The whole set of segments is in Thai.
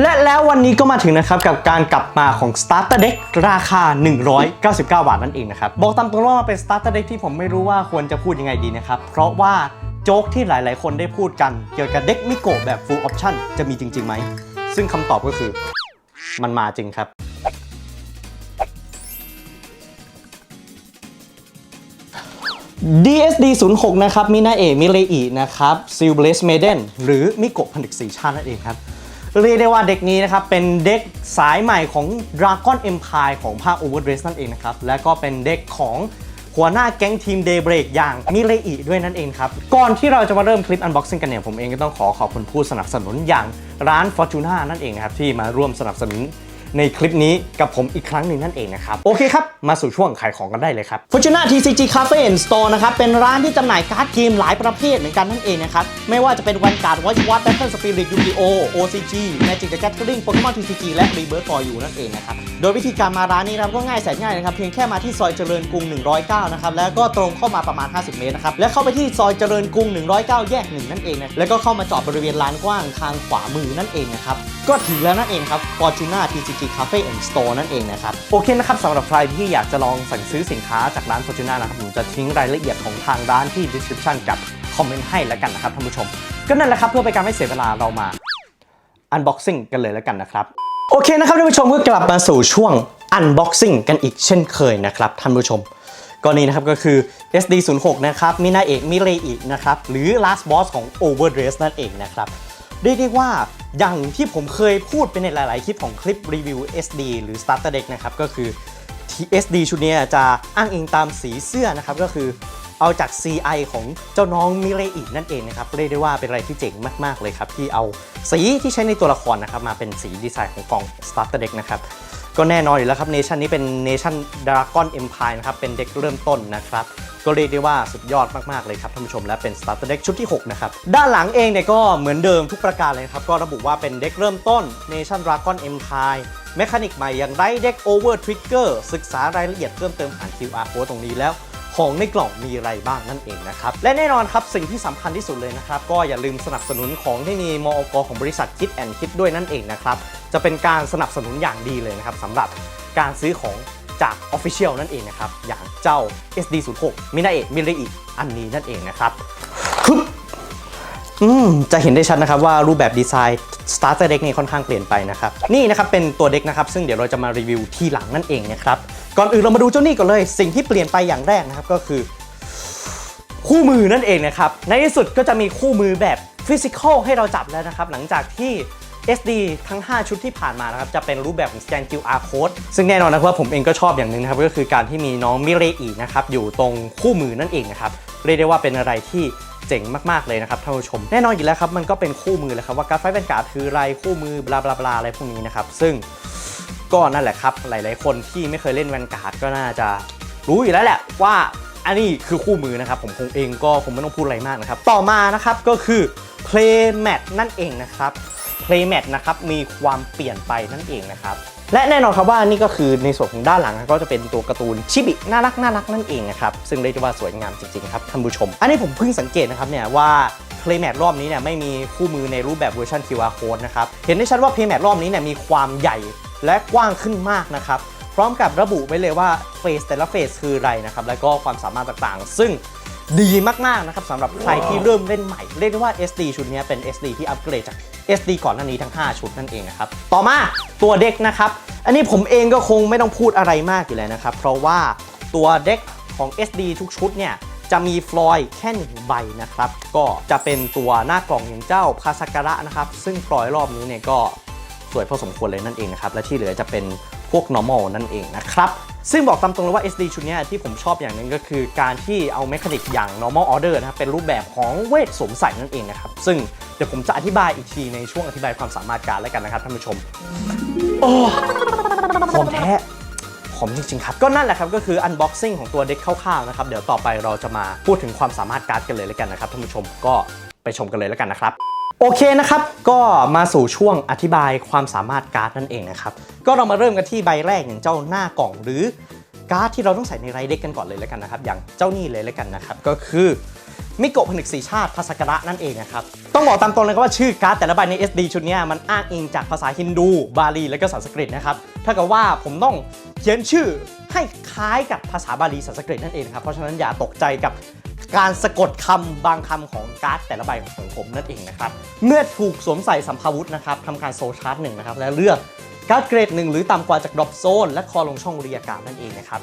และแล้ววันนี้ก็มาถึงนะครับกับการกลับมาของ Starter Deck ราคา 199 บาทนั่นเองนะครับ บอกตามตรงว่ามันเป็น Starter Deck ที่ผมไม่รู้ว่าควรจะพูดยังไงดีนะครับ เพราะว่าโจ๊กที่หลายๆ คนได้พูดกัน เกี่ยวกับเด็กมิโกะแบบ Full Option จะมีจริงๆไหม ซึ่งคำตอบก็คือ มันมาจริงครับ DSD 0 6นย์หกนะครับมินาเอะมิเลอินะครับซิลเบลสเมเดนหรือมิโกะพันธุ์สีชาตินั่นเองครับ เรียกได้ว่าเด็กนี้นะครับ เป็นเด็กสายใหม่ของ Dragon Empire ของภาค Overdress นั่นเองนะครับ และก็เป็นเด็กของหัวหน้าแก๊งทีม Daybreak อย่างมิเลอิด้วยนั่นเองครับ ก่อนที่เราจะมาเริ่มคลิป Unboxing กันเนี่ย ผมเองก็ต้องขอขอบคุณผู้สนับสนุนอย่างร้าน Fortuna นั่นเองครับ ที่มาร่วมสนับสนุน ในคลิปนี้กับผมอีกครั้งหนึ่งนั่นเองนะครับ โอเคครับ มาสู่ช่วงขายของกันได้เลยครับ Fortuna TCG Cafe and Store นะครับ เป็นร้านที่จำหน่ายการ์ดเกมหลายประเภทเหมือนกันนั่นเองนะครับ ไม่ว่าจะเป็น Vanguard Watch Watch Battle Spirit Yu-Gi-Oh OCG Magic the Gathering Pokemon TCG และ Rebirth for You นั่นเองนะครับโดยวิธีการมาร้านนี้นะครับก็ง่ายแสนง่ายนะครับเพียงแค่มาที่ซอยเจริญกรุง 109 นะครับแล้วก็ตรงเข้ามาประมาณ 50 เมตรนะครับและเข้าไปที่ซอยเจริญกรุง 109 แยกหนึ่งนั่นเองนะแล้วก็เข้ามาจอดบริเวณลานกว้างทางขวามือนั่นเองนะครับก็ถึงแล้วนั่นเองครับ Fortuna TCG Cafe and Store นั่นเองนะครับโอเคนะครับสำหรับใครที่อยากจะลองสั่งซื้อสินค้าจากร้าน Fortuna นะครับผมจะทิ้งรายละเอียดของทางร้านที่ description กับคอมเมนต์ให้แล้วกันนะครับท่านผู้ชม ก็นั่นแหละครับเพื่อเป็นการไม่เสียเวลาเรามา unboxing กันเลยแล้วกันนะครับ โอเคนะครับท่านผู้ชมก็กลับมาสู่ช่วง unboxing กันอีกเช่นเคยนะครับท่านผู้ชมก็นี้นะครับก็คือ SD 0 6นะครับมินาเอกมิเรอินะครับหรือ last boss ของ Overdress นั่นเองนะครับเรียกได้ว่าอย่างที่ผมเคยพูดไปในหลาย ๆ คลิปของคลิปรีวิว SD หรือ Starter Deck นะครับก็คือ TSD ชุดนี้จะอ้างอิงตามสีเสื้อนะครับก็คือ เอาจาก CI ของเจ้าน้องมิเรอินั่นเองนะครับเรียกได้ว่าเป็นอะไรที่เจ๋งมากๆเลยครับที่เอาสีที่ใช้ในตัวละครนะครับมาเป็นสีดีไซน์ของกล่อง Starter Deck นะครับก็แน่นอนอยู่แล้วครับเนชั่นนี้เป็นเนชั่นดราก้อนเอ็มพายนะครับเป็นเด็กเริ่มต้นนะครับก็เรียกได้ว่าสุดยอดมาก ๆ เลยครับท่านผู้ชมและเป็น Starter Deck ชุดที่ 6 นะครับ ด้านหลังเองเนี่ยก็เหมือนเดิมทุกประการเลยครับ ก็ระบุว่าเป็นเด็กเริ่มต้น Nation Dragon Empire เมคานิกใหม่อย่างไรเด็ก Over Trigger ศึกษารายละเอียดเพิ่มเติมผ่าน QR code ตรงนี้แล้ว ของในกล่องมีอะไรบ้างนั่นเองนะครับ และแน่นอนครับสิ่งที่สำคัญที่สุดเลยนะครับ ก็อย่าลืมสนับสนุนของที่มีมอกของบริษัทคิดแอนคิดด้วยนั่นเองนะครับจะเป็นการสนับสนุนอย่างดีเลยนะครับสำหรับการซื้อของจาก Official นั่นเองนะครับ อย่างเจ้า SD06 มินาเอะมิเรอิอันนี้นั่นเองนะครับ จะเห็นได้ชัดนะครับว่ารูปแบบดีไซน์ Starter Deck นี่ค่อนข้างเปลี่ยนไปนะครับ นี่นะครับเป็นตัวเด็กนะครับ ซึ่งเดี๋ยวเราจะมารีวิวทีหลังนั่นเองนะครับ ก่อนอื่นเรามาดูเจ้านี่ก่อนเลย สิ่งที่เปลี่ยนไปอย่างแรกนะครับก็คือ คู่มือนั่นเองนะครับ ในที่สุดก็จะมีคู่มือแบบฟิสิกอลให้เราจับแล้วนะครับ หลังจากที่ SD ทั้ง 5 ชุดที่ผ่านมานะครับจะเป็นรูปแบบของ scan QR code ซึ่งแน่นอนนะครับว่าผมเองก็ชอบอย่างหนึ่งนะครับก็คือการที่มีน้องมิเรอีนะครับอยู่ตรงคู่มือนั่นเองนะครับเรียกได้ว่าเป็นอะไรที่เจ๋งมาก ๆ เลยนะครับท่านผู้ชม แน่นอนอยู่แล้วครับ มันก็เป็นคู่มือเลยครับ ว่าการไฟเป็นการ์ดคืออะไรคู่มือบลาบลาบลาอะไรพวกนี้นะครับ ซึ่งก็นั่นแหละครับ หลาย ๆ คนที่ไม่เคยเล่นแวนการ์ดก็น่าจะรู้อยู่แล้วแหละว่าอันนี้คือคู่มือนะครับ ผมคงเองก็คงไม่ต้องพูดอะไรมากนะครับ ต่อมานะครับก็คือ Play Mat นั่นเองนะครับ Play Mat นะครับมีความเปลี่ยนไปนั่นเองนะครับและแน่นอนครับว่านี่ก็คือในส่วนของด้านหลังก็จะเป็นตัวการ์ตูนชิบิน่ารักน่ารักนั่นเองนะครับซึ่งเรียกได้ว่าสวยงามจริงๆครับท่านผู้ชม อันนี้ผมเพิ่งสังเกตนะครับเนี่ยว่า Playmat รอบนี้เนี่ยไม่มีคู่มือในรูปแบบเวอร์ชัน QR code นะครับเห็นได้ชัดว่า Playmat รอบนี้เนี่ยมีความใหญ่และกว้างขึ้นมากนะครับพร้อมกับระบุไว้เลยว่าเฟสแต่ละเฟสคืออะไรนะครับแล้วก็ความสามารถต่างๆ ซึ่งดีมากๆนะครับสำหรับใครที่เริ่มเล่นใหม่เรียกได้ว่า SD ชุดนี้เป็น SD ที่อัปเกรดจาก SD ก่อนหน้านี้ทั้ง 5 ชุดนั่นเองนะครับ ต่อมาตัวเด็กนะครับ อันนี้ผมเองก็คงไม่ต้องพูดอะไรมากอยู่แล้วนะครับ เพราะว่าตัวเด็กของ SD ทุกชุดเนี่ยจะมีฟลอยด์แค่หนึ่งใบนะครับ ก็จะเป็นตัวหน้ากล่องอย่างเจ้าพาสการะนะครับ ซึ่งฟลอยด์รอบนี้เนี่ยก็สวยพอสมควรเลยนั่นเองนะครับ และที่เหลือจะเป็น วก normal นั่นเองนะครับ ซึ่งบอกตามตรงเลยว่า SD ชุดนี้ที่ผมชอบอย่างหนึ่งก็คือการที่เอาเมคานิกอย่าง normal order นะครับเป็นรูปแบบของเวทสวมใส่นั่นเองนะครับ ซึ่งเดี๋ยวผมจะอธิบายอีกทีในช่วงอธิบายความสามารถการแล้วกันนะครับท่านผู้ชมโอ้หอมแท้หอมจริงๆครับ ก็นั่นแหละครับก็คือ unboxing ของตัวเด็กคร่าวๆนะครับเดี๋ยวต่อไปเราจะมาพูดถึงความสามารถการ์ดกันเลยแล้วกันนะครับท่านผู้ชมก็ไปชมกันเลยแล้วกันนะครับ โอเคนะครับ ก็มาสู่ช่วงอธิบายความสามารถการ์ดนั่นเองนะครับ ก็เรามาเริ่มกันที่ใบแรกอย่างเจ้าหน้ากล่องหรือการ์ดที่เราต้องใส่ในไรเด็กกันก่อนเลยแล้วกันนะครับ อย่างเจ้านี่เลยแล้วกันนะครับ ก็คือมิโกะผนึกสีชาติภาษากระนั่นเองนะครับ ต้องบอกตามตรงเลยครับว่าชื่อการ์ดแต่ละใบใน SD ชุดนี้มันอ้างอิงจากภาษาฮินดู บาลีและก็สันสกฤตนะครับถ้ากับว่าผมต้องเขียนชื่อให้คล้ายกับภาษาบาลีสันสกฤตนั่นเองครับ เพราะฉะนั้นอย่าตกใจกับ การสะกดคำบางคำของการ์ดแต่ละใบของผมนั่นเองนะครับ เมื่อถูกสวมใส่สัมภาวุธนะครับทำการโซชาร์จหนึ่งนะครับ และเลือกการ์ดเกรดหนึ่งหรือต่ำกว่าจากดรอปโซนและคอลงช่องเรียกการนั่นเองนะครับ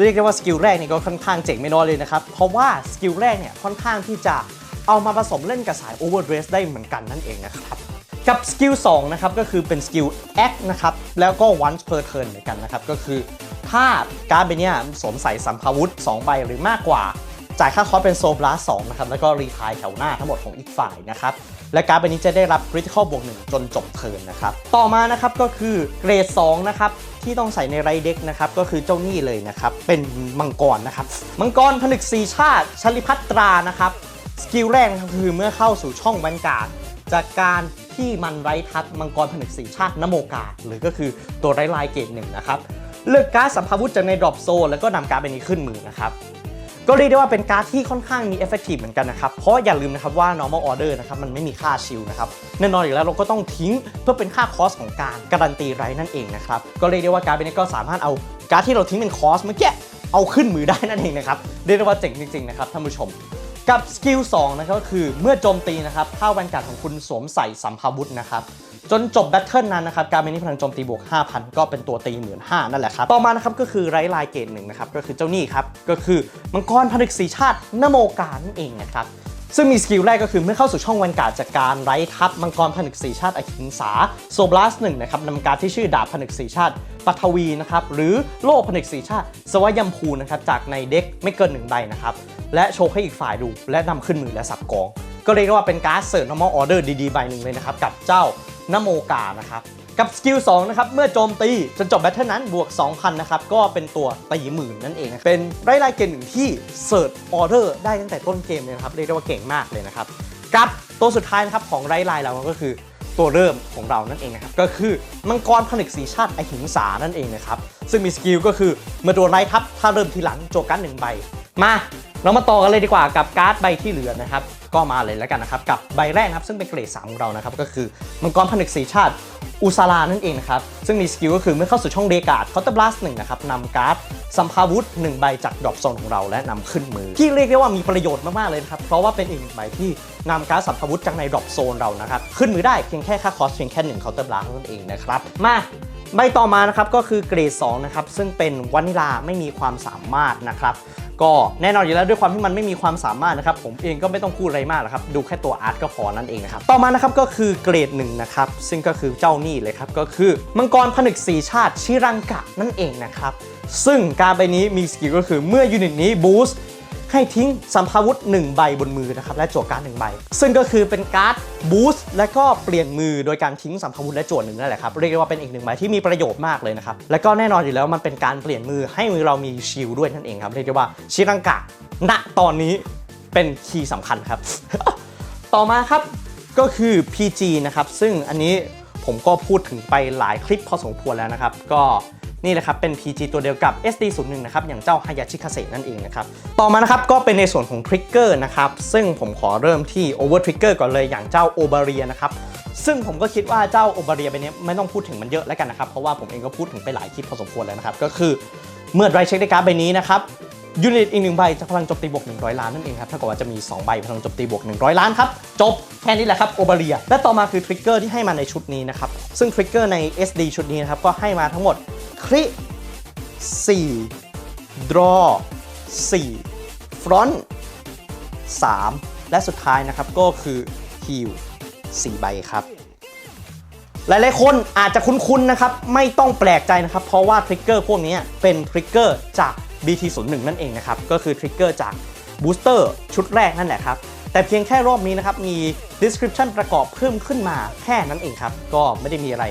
เรียกได้ว่าสกิลแรกเนี่ยก็ค่อนข้างเจ๋งไม่น้อยเลยนะครับ เพราะว่าสกิลแรกเนี่ยค่อนข้างที่จะเอามาผสมเล่นกับสาย Overdress ได้เหมือนกันนั่นเองนะครับกับสกิล2นะครับก็คือเป็นสกิล Act นะครับแล้วก็ once per turn เหมือนกันนะครับก็คือถ้าการ์ดใบเนี้ยสวมใส่สัมภาวุธ 2 ใบหรือมากกว่า จ่ายค่าคอสเป็นโซบลาส2นะครับแล้วก็รีทายแถวหน้าทั้งหมดของอีกฝ่ายนะครับและการ์ดใบนี้จะได้รับ critical บวกหนึ่งจนจบเทิร์นนะครับต่อมานะครับก็คือเกรด2นะครับที่ต้องใส่ในไรเด็กนะครับก็คือเจ้านี่เลยนะครับเป็นมังกรนะครับมังกรผนึกสีชาติชลิพัตรานะครับสกิลแรกคือเมื่อเข้าสู่ช่องแวนการ์ดจากการที่มันไร้ทับมังกรผนึกสีชาตินโมกา หรือก็คือตัวไร้ลายเกรดหนึ่งนะครับ เลือกการ์ดสัมภาวุธจากในดรอปโซนแล้วก็นำการ์ดใบนี้ขึ้นมือนะครับ ก็เรียกได้ว่าเป็นการ์ดที่ค่อนข้างมีเอฟเฟกตีฟเหมือนกันนะครับ เพราะอย่าลืมนะครับว่า normal order นะครับมันไม่มีค่าชิลนะครับ แน่นอนอยู่แล้วเราก็ต้องทิ้งเพื่อเป็นค่าคอสของการการันตีไรนั่นเองนะครับ ก็เรียกได้ว่าการ์ดนี้ก็สามารถเอาการ์ดที่เราทิ้งเป็นคอสเมื่อกี้เอาขึ้นมือได้นั่นเองนะครับ เรียกได้ว่าเจ๋งจริงๆนะครับท่านผู้ชม กับสกิล2นะครับก็คือเมื่อโจมตีนะครับถ้าแวนการ์ดของคุณสวมใส่สัมภาวุธนะครับจนจบแบทเทิลนั้นนะครับการเป็นนี้พลังโจมตีบวก 5,000 ก็เป็นตัวตีหมื่นห้านั่นแหละครับต่อมานะครับก็คือไร้ลายเกตหนึ่งนะครับก็คือเจ้านี่ครับก็คือมังกรผนึกสีชาตินโมการนั่นเองนะครับซึ่งมีสกิลแรกก็คือเมื่อเข้าสู่ช่องแวนการ์ดจากการไร้ทับมังกรผนึกสีชาติอหิงสาโซบลาสหนึ่งนะครับนำการที่ชื่อดาบผนึกสีชาติปัทวีนะครับหรือโล่ผนึกสีชาติ สวายัมพูนะครับจากในเด็กไม่เกินหนึ่งใบนะครับ และโชว์ให้อีกฝ่ายดู และนำขึ้นมือและสับกอง ก็เรียกว่าเป็นการ์ดเสิร์ฟ normal order ดีๆใบหนึ่งเลยนะครับกับเจ้านโมกานะครับกับสกิล2นะครับ เมื่อโจมตี จนจบแบทเทิลนั้นบวก 2,000 นะครับ ก็เป็นตัวตีหมื่นนั่นเองนะเป็นไร้ลายเกณฑ์หนึ่งที่เสิร์ชออเดอร์ได้ตั้งแต่ต้นเกมเลยนะครับ เรียกได้ว่าเก่งมากเลยนะครับ กับตัวสุดท้ายนะครับ ของไร้ลายเราก็คือตัวเริ่มของเรานั่นเองนะครับ ก็คือมังกรผนึกสีชาติไอหิงสานั่นเองนะครับ ซึ่งมีสกิลก็คือเมื่อตัวไรทับถ้าเริ่มทีหลังโจกันหนึ่งใบมา เรามาต่อกันเลยดีกว่ากับการ์ดใบที่เหลือนะครับ ก็มาเลยแล้วกันนะครับ กับใบแรกครับซึ่งเป็นเกรด3ของเรานะครับ ก็คือมังกรผนึกสีชาติอุซารานั่นเองนะครับ ซึ่งมีสกิลก็คือเมื่อเข้าสู่ช่องเดกาดเคาน์เตอร์บลัสหนึ่งนะครับนำการ์ดสัมภาวุธหนึ่งใบจากดรอปโซนของเราและนำขึ้นมือ ที่เรียกได้ว่ามีประโยชน์มาก ๆ เลยนะครับ เพราะว่าเป็นอีกใบที่นำการ์ดสัมภาวุธจากในดรอปโซนเรานะครับ ขึ้นมือได้เพียงแค่ค่าคอสเพียงแค่หนึ่งเคาน์เตอร์บลัสนั่นเองนะครับมา ใบต่อมานะครับก็คือเกรด2นะครับซึ่งเป็นวานิลาไม่มีความสามารถนะครับก็แน่นอนอยู่แล้วด้วยความที่มันไม่มีความสามารถนะครับ ผมเองก็ไม่ต้องพูดอะไรมากหรอกครับ ดูแค่ตัวอาร์ตก็พอนั่นเองนะครับ ต่อมานะครับก็คือเกรดหนึ่งนะครับ ซึ่งก็คือเจ้านี่เลยครับ ก็คือมังกรผนึกสีชาติชิรังกะนั่นเองนะครับ ซึ่งการใบนี้มีสกิลก็คือเมื่อยูนิตนี้บูสต์ ให้ทิ้งสัมภาวุธ1ใบบนมือนะครับและจั่วการ์ดหนึ่งใบ ซึ่งก็คือเป็นการ์ดบูสต์และก็เปลี่ยนมือโดยการทิ้งสัมภาวุธและจั่วหนึ่งนั่นแหละครับเรียกได้ว่าเป็นอีกหนึ่งใบที่มีประโยชน์มากเลยนะครับและก็แน่นอนอยู่แล้วมันเป็นการเปลี่ยนมือให้มือเรามีชิลด้วยนั่นเองครับเรียกได้ว่าชิรังกะณตอนนี้เป็นคีย์สำคัญครับ ต่อมาครับก็คือ PG นะครับซึ่งอันนี้ผมก็พูดถึงไปหลายคลิปพอสมควรแล้วนะครับ ก็ นี่แหละครับเป็น PG ตัวเดียวกับ SD01 นะครับอย่างเจ้าฮายาชิคาเซนั่นเองนะครับต่อมานะครับก็เป็นในส่วนของทริกเกอร์นะครับซึ่งผมขอเริ่มที่ Over Trigger ก่อนเลยอย่างเจ้าโอบาเรียนะครับซึ่งผมก็คิดว่าเจ้าโอบาเรียไปนี้ไม่ต้องพูดถึงมันเยอะแล้วกันนะครับเพราะว่าผมเองก็พูดถึงไปหลายคลิปพอสมควรแล้วนะครับก็คือเมื่อไรเช็คได้การ์ดใบนี้นะครับยูนิตอีกหนึ่งใบจะพลังจมตีบวก 100 ล้านนั่นเองครับถ้าเกิดว่าจะมี 2 ใบพลังจมตีบวก 100 ล้านครับ จบแค่นี้แหละครับโอบาเรียและต่อมาคือทริกเกอร์ที่ให้มาในชุดนี้นะครับ ซึ่งทริกเกอร์ใน SD ชุดนี้นะครับ ก็ให้มาทั้งหมด คริ4 draw 4 front 3และสุดท้ายนะครับก็คือ heal 4ใบครับหลายๆคนอาจจะคุ้นๆนะครับ ไม่ต้องแปลกใจนะครับ เพราะว่าทริกเกอร์พวกนี้เป็นทริกเกอร์จาก BT01 นั่นเองนะครับ ก็คือทริกเกอร์จากบูสเตอร์ชุดแรกนั่นแหละครับ แต่เพียงแค่รอบนี้นะครับ มี description ประกอบเพิ่มขึ้นมาแค่นั้นเองครับ ก็ไม่ได้มีอะไร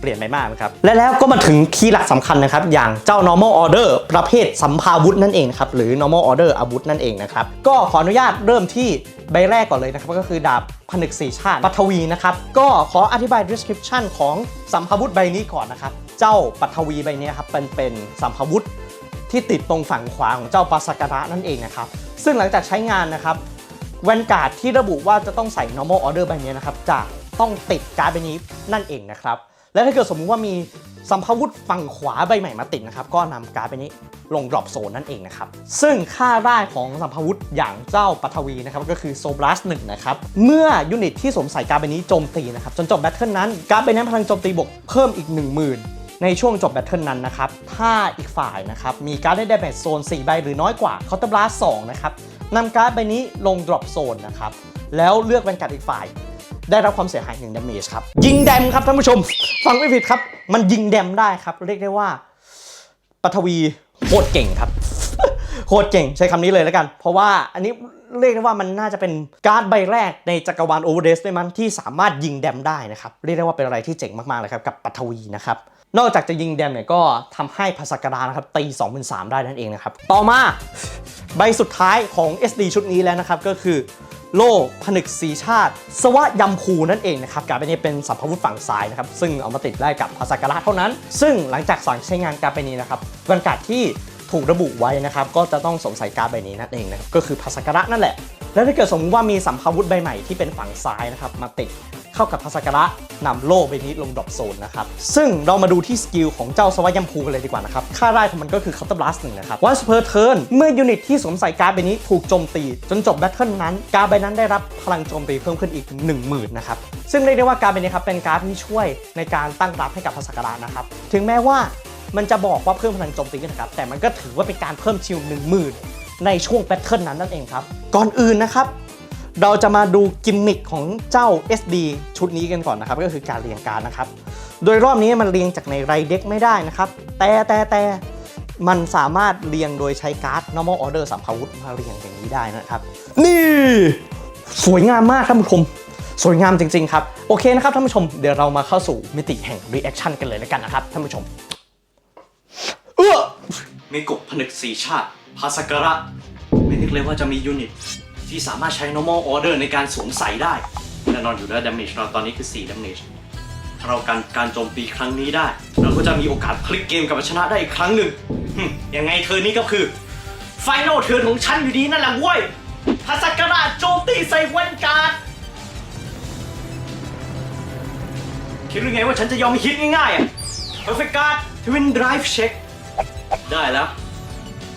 เปลี่ยนไปมากนะครับ และแล้วก็มาถึงคีย์หลักสำคัญนะครับ อย่างเจ้า normal order ประเภทสัมภาวุธนั่นเองครับ หรือ normal order อาวุธนั่นเองนะครับ ก็ขออนุญาตเริ่มที่ใบแรกก่อนเลยนะครับ ก็คือดาบผนึกสีชาติปัทวีนะครับ ก็ขออธิบาย description ของสัมภาวุธใบนี้ก่อนนะครับ เจ้าปัทวีใบนี้ครับเป็นเป็นสัมภาวุธที่ติดตรงฝั่งขวาของเจ้าปาสกระนั่นเองนะครับ ซึ่งหลังจากใช้งานนะครับแวนการ์ดที่ระบุว่าจะต้องใส่ normal order ใบนี้นะครับจะต้องติดการ์ดใบนี้นั่นเองนะครับ และถ้าเกิดสมมุติว่ามีสัมภาวุธฝั่งขวาใบใหม่มาติดนะครับก็นำการ์ดใบนี้ลงดรอปโซนนั่นเองนะครับซึ่งค่าได้ของสัมภาวุธอย่างเจ้าปัทวีนะครับก็คือโซบลัสหนึ่งนะครับเมื่อยูนิตที่สวมใส่การ์ดใบนี้โจมตีนะครับจนจบแบทเทิลนั้นการ์ดใบนั้นพลังโจมตีบวกเพิ่มอีก 10,000 ในช่วงจบแบทเทิลนั้นนะครับถ้าอีกฝ่ายนะครับมีการ์ดได้ดาเมจโซน 4 ใบหรือน้อยกว่าเคาน์เตอร์บลัส2นะครับนำการ์ดใบนี้ลงดรอปโซนนะครับแล้วเลือกแวนการ์ดอีกฝ่าย ได้รับความเสียหายหนึ่งดาเมจครับ ยิงแดมครับท่านผู้ชม ฟังไม่ผิดครับ มันยิงแดมได้ครับ เรียกได้ว่าปัทวีโคตรเก่งครับโคตรเก่งใช้คำนี้เลยแล้วกัน เพราะว่าอันนี้เรียกได้ว่ามันน่าจะเป็นการ์ดใบแรกในจักรวาลโอเวอร์เดสด้วยมันที่สามารถยิงแดมได้นะครับ เรียกได้ว่าเป็นอะไรที่เจ๋งมากๆเลยครับกับปัทวีนะครับนอกจากจะยิงแดมเนี่ยก็ทำให้ภาษากรานะครับตี2 0 0 0ได้นั่นเองนะครับ ต่อมาใบสุดท้ายของ SD ชุดนี้แล้วนะครับก็คือ โล่ผนึกสีชาติ สวะยำพูนั่นเองนะครับการ์ดใบนี้เป็นสัมพวุธฝั่งซ้ายนะครับซึ่งเอามาติดได้กับภาษากระเท่านั้น ซึ่งหลังจากสอนใช้งานกาเป็นนี้นะครับบรรกาศที่ถูกระบุไว้นะครับก็จะต้องสวมใส่การ์ดใบนี้นั่นเองนะครับก็คือภาษากระนั่นแหละ แล้วถ้าเกิดสมมติว่ามีสัมภาวุธใบใหม่ที่เป็นฝั่งซ้ายนะครับมาติด เข้ากับภาษากระนำโล่ใบนี้ลงดรอปโซนนะครับ ซึ่งเรามาดูที่สกิลของเจ้าสวายัมพูกันเลยดีกว่านะครับ ค่าได้ของมันก็คือคัตเตอร์บลัสหนึ่งนะครับวันสเปอร์เทิร์นเมื่อยูนิตที่สวมใส่การ์ดใบนี้ถูกโจมตี จนจบแบทเทิลนั้น การ์ดใบนั้นได้รับพลังโจมตีเพิ่มขึ้นอีก 10,000นะครับ ซึ่งเรียกได้ว่าการ์ดใบนี้ครับเป็นการ์ดที่ช่วยในการตั้งรับให้กับภาษากระนะครับ ถึงแม้ว่ามันจะบอกว่าเพิ่มพลังโจมตีนะครับ แต่มันก็ถือว่าเป็นการเพิ่มชิล10,000ในช่วงแบทเทิลนั้นนั่นเองครับ ก่อนอื่นนะครับ เราจะมาดูกิมมิคของเจ้า SD ชุดนี้กันก่อนนะครับ ก็คือการเรียงการนะครับ โดยรอบนี้มันเรียงจากในไรเด็กไม่ได้นะครับ แต่แต่แต่มันสามารถเรียงโดยใช้การ์ด normal order สัมภาวุธมาเรียงอย่างนี้ได้นะครับ นี่ สวยงามมากท่านผู้ชมสวยงามจริง ๆ ครับ โอเคนะครับท่านผู้ชมเดี๋ยวเรามาเข้าสู่มิติแห่ง reaction กันเลยแล้วกันนะครับท่านผู้ชมเออมีกบผนึกสีชาติ ภาสการะ ไม่นึกเลยว่าจะมียูนิต ที่สามารถใช้ normal order ในการสวมใส่ได้แน่นอนอยู่แล้ว damage เราตอนนี้คือ 4 damage ถ้าเราการการโจมตีครั้งนี้ได้ เราก็จะมีโอกาสพลิกเกมกลับมาชนะได้อีกครั้งหนึ่งยังไงเธอนี้ก็คือ final เทิร์นของฉันอยู่ดีนั่นแหละเว้ยภาสการะโจมตีใส่วันการ์ดคิดหรือไงว่าฉันจะยอมฮิตง่ายๆอะ perfect guard twin drive check ได้แล้ว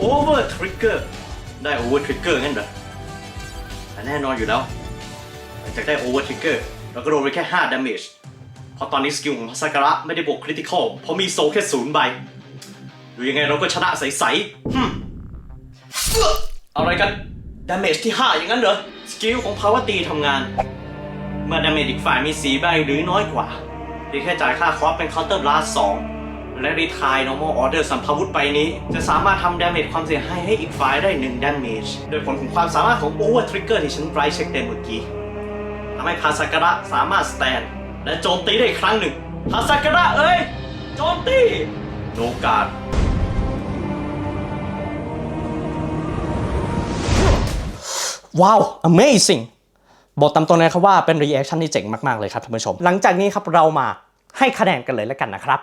over trigger ได้ over trigger งั้นเหรอ แต่แน่นอนอยู่แล้วหลังจากได้ over trigger เราก็โดนไปแค่5 damage เพราะตอนนี้สกิลของพาสการะไม่ได้บวก critical เพราะมีโซแค่ศูนย์ใบดูยังไงเราก็ชนะใสๆฮึอะไรกัน damage ที่ 5 อย่างนั้นเหรอ สกิลของภาวะตีทำงาน เมื่อ damage อีกฝ่ายมีสีใบหรือน้อยกว่าเพียงแค่จ่ายค่าคอสเป็น counter blast 2 และรีทาย normal order สัมภวุธใบนี้ จะสามารถทำ damage ความเสียหายให้อีกฝ่ายได้1 damage โดยผลของความสามารถของ over trigger ที่ฉันไบรเช็คเต็มเมื่อกี้ทำให้พาสากระสามารถ stand และโจมตีได้อีกครั้งหนึ่งพาสากระเอ้ย โจมตีโนกาดว้าว amazing บอกตามตรงเลยครับว่าเป็น reaction ที่เจ๋งมาก ๆ เลยครับท่านผู้ชม หลังจากนี้ครับเรามาให้คะแนนกันเลยแล้วกันนะครับ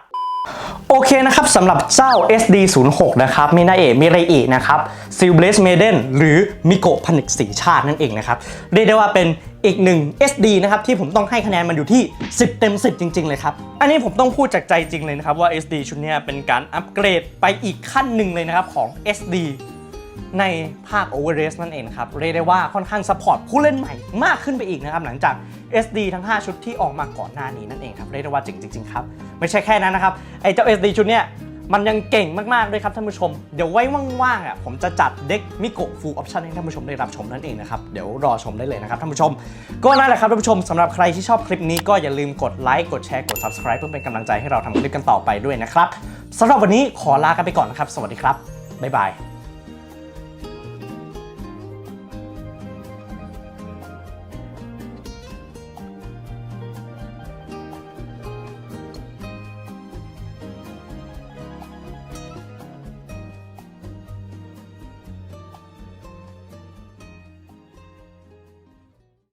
โอเคนะครับสำหรับเจ้า SD06 นะครับมินาเอะมิเรอินะครับซิลเบสเมเดนหรือมิโกะผนึกสีชาตินั่นเองนะครับ เรียกได้ว่าเป็นอีกหนึ่ง SD นะครับ ที่ผมต้องให้คะแนนมันอยู่ที่ 10 เต็ม 10 จริง ๆ เลยครับ อันนี้ผมต้องพูดจากใจจริงเลยนะครับ ว่า SD ชุดนี้เป็นการอัปเกรดไปอีกขั้นหนึ่งเลยนะครับของ SD ในภาค o v e r r a c e นั่นเองครับ เรียกได้ว่าค่อนข้างซัพพอร์ตผู้เล่นใหม่มากขึ้นไปอีกนะครับ หลังจาก SD ทั้ง 5 ชุดที่ออกมาก่อนหน้านี้นั่นเองครับ เรียกได้ว่าจริงจริงๆครับ ไม่ใช่แค่นั้นนะครับ ไอ้เจ้า SD ชุดเนี้ยมันยังเก่งมาก ๆ ด้วยครับท่านผู้ชม เดี๋ยวไว้ว่างๆอะผมจะจัดเด็กมิโกะ full option ให้ท่านผู้ชมได้รับชมนั่นเองนะครับ เดี๋ยวรอชมได้เลยนะครับท่านผู้ชม ก็นั่นแหละครับท่านผู้ชมสำหรับใครที่ชอบคลิปนี้ก็อย่าลืมกดไลค์ กดแชร์ กด subscribe เพื่อเป็นกำลังใจให้เราทำคลิปกันต่อไปด้วยนะครับสำหรับวันนี้ขอลากันไปก่อนนะครับ สวัสดีครับบ๊ายบาย